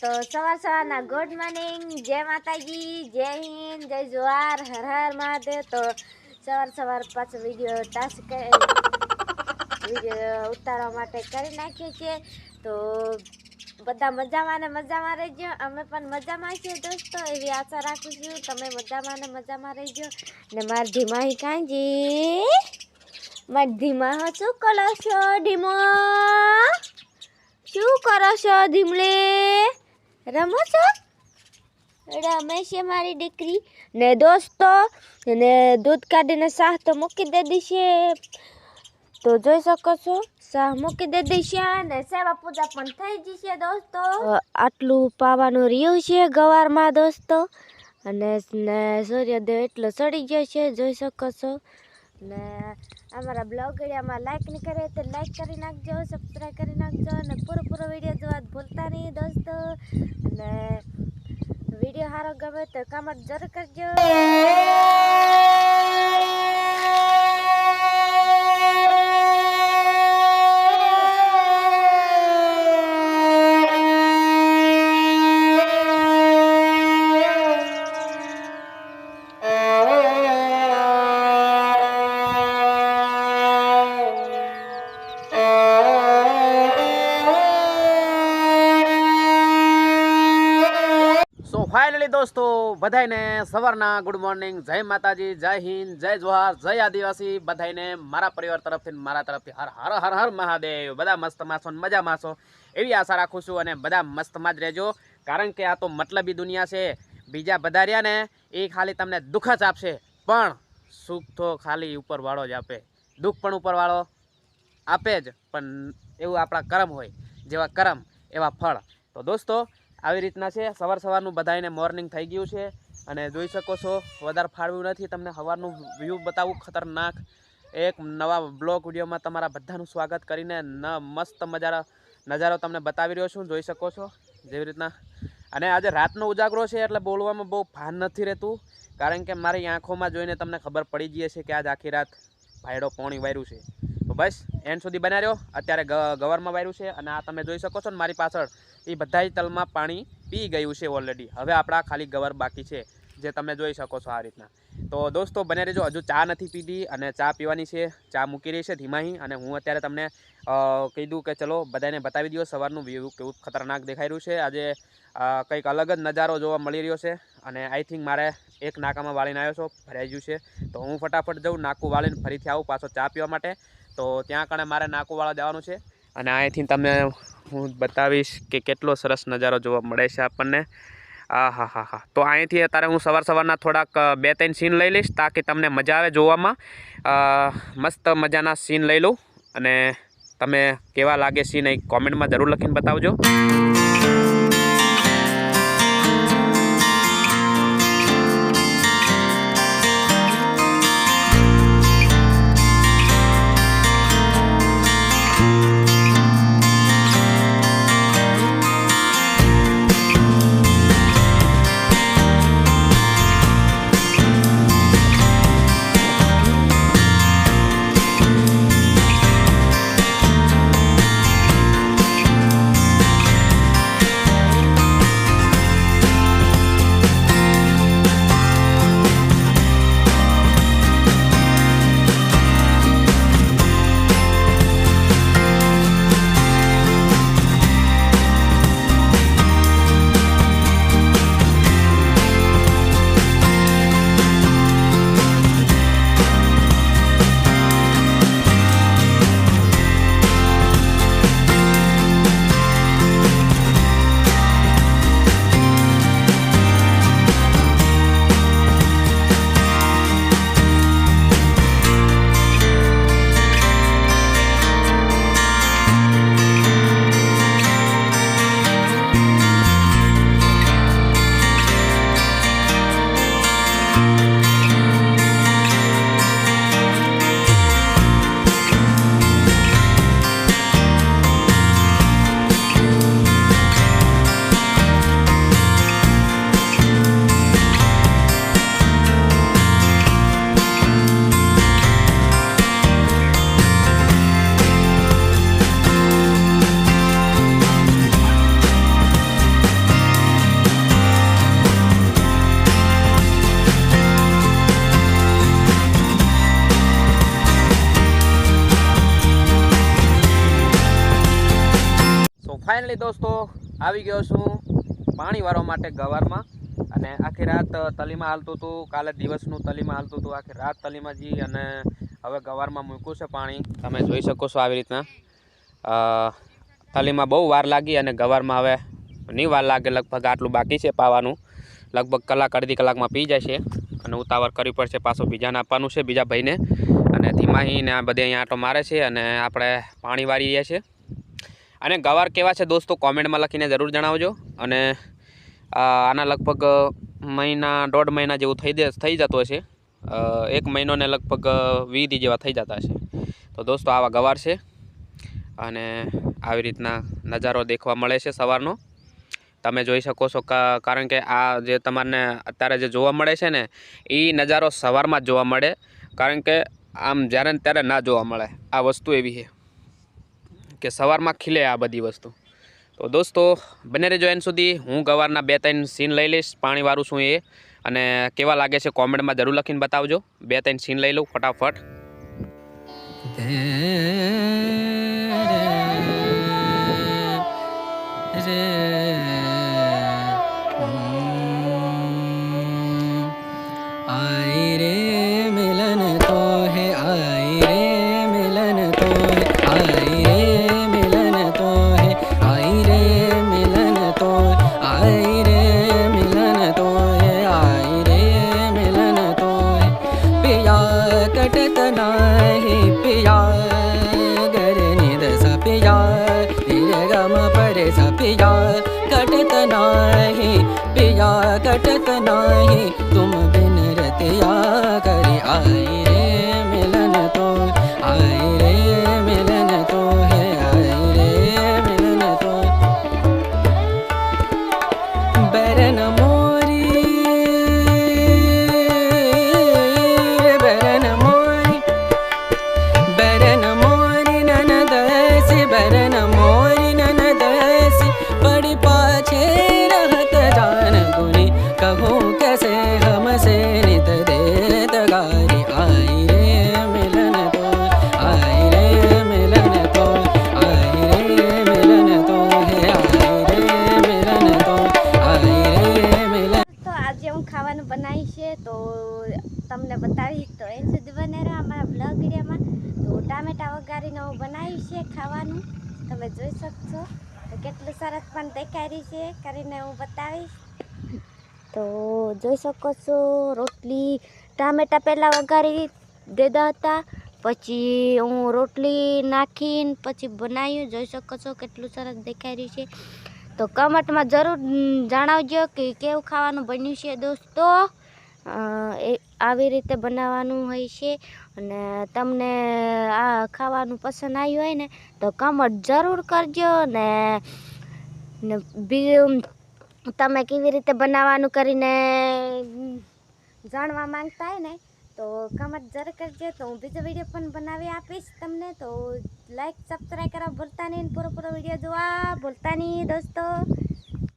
તો સવાર સવારના ગુડ મોર્નિંગ જય માતાજી, જય હિન્દ, જય જુવાર, હર હર મહાદેવ. તો સવાર સવાર પાછો વીડિયો ટાસ્ક વીડિયો ઉતારવા માટે કરી નાખીએ છીએ. તો બધા મજામાં ને મજામાં રહેજો. અમે પણ મજામાં છીએ દોસ્તો, એવી આશા રાખું છું. તમે મજામાં ને મજામાં રહેજો. ને મારી ધીમાહી કાંજી, મારી ધીમા શું કરો છો, ધીમો? શું કરો છો, ધીમલે? રમો છો? રમે છે મારી દીકરી. ને દોસ્તો, ને દૂધ કાઢીને શાહ તો મૂકી દીધી છે તો જોઈ શકો છો, શાહ મૂકી દીધી છે ને સેવા પૂજા પણ થઈ ગઈ છે દોસ્તો આટલું પાવાનું રહ્યું છે ગવારમાં દોસ્તો. અને સૂર્યદેવ એટલો ચડી ગયો છે, જોઈ શકો છો. ને અમારા બ્લોગ વિડીયોમાં લાઈક નહીં કરે તો લાઈક કરી નાખજો સબસ્ક્રાઈબ કરી નાખજો અને પૂરો પૂરો વીડિયો જોવા ભૂલતા નહીં દોસ્તો. અને વીડિયો સારો ગમે તો કમેન્ટ જરૂર કરજો. ફાઇનલી દોસ્તો બધાને સવારના ગુડ મોર્નિંગ જય માતાજી, જય હિન્દ, જય જોહાર, જય આદિવાસી. બધાને મારા પરિવાર તરફથી મારા તરફથી હર હર હર હર મહાદેવ. બધા મસ્ત માસો ને મજા માસો. એવી આશા રાખું છું અને બધા મસ્તમાં જ રહેજો. કારણ કે આ તો મતલબી દુનિયા છે. બીજા બધા રહ્યા ને એ ખાલી તમને દુઃખ જ આપશે. પણ સુખ તો ખાલી ઉપરવાળો જ આપે. દુઃખ પણ ઉપરવાળો આપે જ. પણ એવું આપણા કર્મ હોય. જેવા કર્મ, એવા ફળ. તો દોસ્તો આવી રીતના છે. સવાર સવારનું બધાને મોર્નિંગ થઈ ગયું છે અને જોઈ શકો છો, વધારે ફાળવ્યું નથી. તમને સવારનું વ્યૂ બતાવું, ખતરનાક એક નવા બ્લોગ વિડીયોમાં તમારા બધાનું સ્વાગત કરીને ન મસ્ત મજાનો નજારો તમને બતાવી રહ્યો છું. જોઈ શકો છો, જેવી રીતના. અને આજે રાતનો ઉજાગરો છે એટલે બોલવામાં બહુ ભાન નથી રહેતું, કારણ કે મારી આંખોમાં જોઈને તમને ખબર પડી ગઈ છે કે આજ આખી રાત ભાયડો પોણી વાર્યું છે. બસ એન્ડ સુધી બન્યા રહ્યો. અત્યારે ગવરમાં વાર્યું છે અને આ તમે જોઈ શકો છો ને, મારી પાછળ એ બધાય તલમાં પાણી પી ગયું છે ઓલરેડી હવે આપણા ખાલી ગવર બાકી છે, જે તમે જોઈ શકો છો આ રીતના. તો દોસ્તો બને રહેજો. હજુ ચા નથી પીધી અને ચા પીવાની છે. ચા મૂકી રહી છે ધીમાહી અને હું અત્યારે તમને કીધું કે ચલો બધાને બતાવી દો સવારનું વ્યૂ કેવું ખતરનાક દેખાઈ રહ્યું છે. આજે કંઈક અલગ જ નજારો જોવા મળી રહ્યો છે. અને આઈ થિંક મારે એક નાકામાં વાળીને આવ્યો છો, ભરાઈ ગયું છે. તો હું ફટાફટ જઉં, નાકું વાળીને ફરીથી આવું પાછો ચા પીવા માટે. તો ત્યાં કણે મારે નાકું વાળા જવાનું છે. અને અહીંથી તમને હું બતાવીશ કે કેટલો સરસ નજારો જોવા મળે છે આપણને. આ હા હા હા તો અહીંથી અત્યારે હું સવાર સવારના થોડાક બે ત્રણ સીન લઈ લઈશ તાકી તમને મજા આવે જોવામાં. મસ્ત મજાના સીન લઈ લઉં. અને તમે કેવા લાગે સીન એ કોમેન્ટમાં જરૂર લખીને બતાવજો. ફાઇનલી દોસ્તો, આવી ગયો છું પાણી વાળવા માટે ગવારમાં. અને આખી રાત તલીમાં હાલતું હતું. કાલે દિવસનું તલીમાં હાલતું હતું. આખી રાત તલીમાં જી અને હવે ગવારમાં મૂક્યું છે પાણી. તમે જોઈ શકો છો આવી રીતના. તલીમાં બહુ વાર લાગી અને ગવારમાં હવે નહીં વાર લાગે. લગભગ આટલું બાકી છે પાવાનું. લગભગ કલાક, અડધી કલાકમાં પી જાય છે. અને ઉતાવળ કરવી પડશે પાછું બીજાને આપવાનું છે, બીજા ભાઈને. અને ધીમાહીને આ બધે અહીંયા આટો મારે છે અને આપણે પાણી વાળી રહ્યા છે. અને ગવાર કેવા છે દોસ્તો? કોમેન્ટમાં લખીને જરૂર જણાવજો. અને આના લગભગ મહિના, દોઢ મહિના જેવું થઈ થઈ જતો હશે. એક મહિનોને લગભગ વીસ જેવા થઈ જતા હશે. તો દોસ્તો, આવા ગવાર છે. અને આવી રીતના નજારો દેખવા મળે છે સવારનો. તમે જોઈ શકો છો કારણ કે આ જે તમારને અત્યારે જે જોવા મળે છે ને એ નજારો સવારમાં જ જોવા મળે. કારણ કે આમ જ્યારે ત્યારે ના જોવા મળે. આ વસ્તુ એવી છે. કે સવારમાં ખીલે આ બધી વસ્તુ તો દોસ્તો બને રહેજો એન સુધી હું ગવારના બે ત્રણ સીન લઈ લઈશ પાણી વાળું છું એ અને કેવા લાગે છે કોમેન્ટમાં જરૂર લખીને બતાવજો બે ત્રણ સીન લઈ લઉં ફટાફટ आई तुम વઘારીને હું બનાવી છે ખાવાનું. તમે જોઈ શકશો તો કેટલું સરસ પણ દેખાડી છે. કરીને હું બતાવીશ. તો જોઈ શકો છો, રોટલી ટામેટા પહેલાં વઘારી દેતા હતા. પછી હું રોટલી નાખીને પછી બનાવ્યું. જોઈ શકો છો કેટલું સરસ દેખાઈ રહ્યું છે. તો કમેન્ટમાં જરૂર જણાવજો કે કેવું ખાવાનું બન્યું છે દોસ્તો. એ આવી રીતે બનાવવાનું હોય છે. અને તમને આ ખાવાનું પસંદ આવ્યું હોય ને, તો કમેન્ટ જરૂર કરજો ને તમે કેવી રીતે બનાવવાનું કરીને જાણવા માંગતા હોય ને, તો કમેન્ટ જરૂર કરજો. તો હું બીજો વીડિયો પણ બનાવી આપીશ તમને. તો લાઈક સબસ્ક્રાઈબ કરવા ભૂલતા નહીં પૂરો પૂરો વીડિયો જોવા ભૂલતા નહીં દોસ્તો.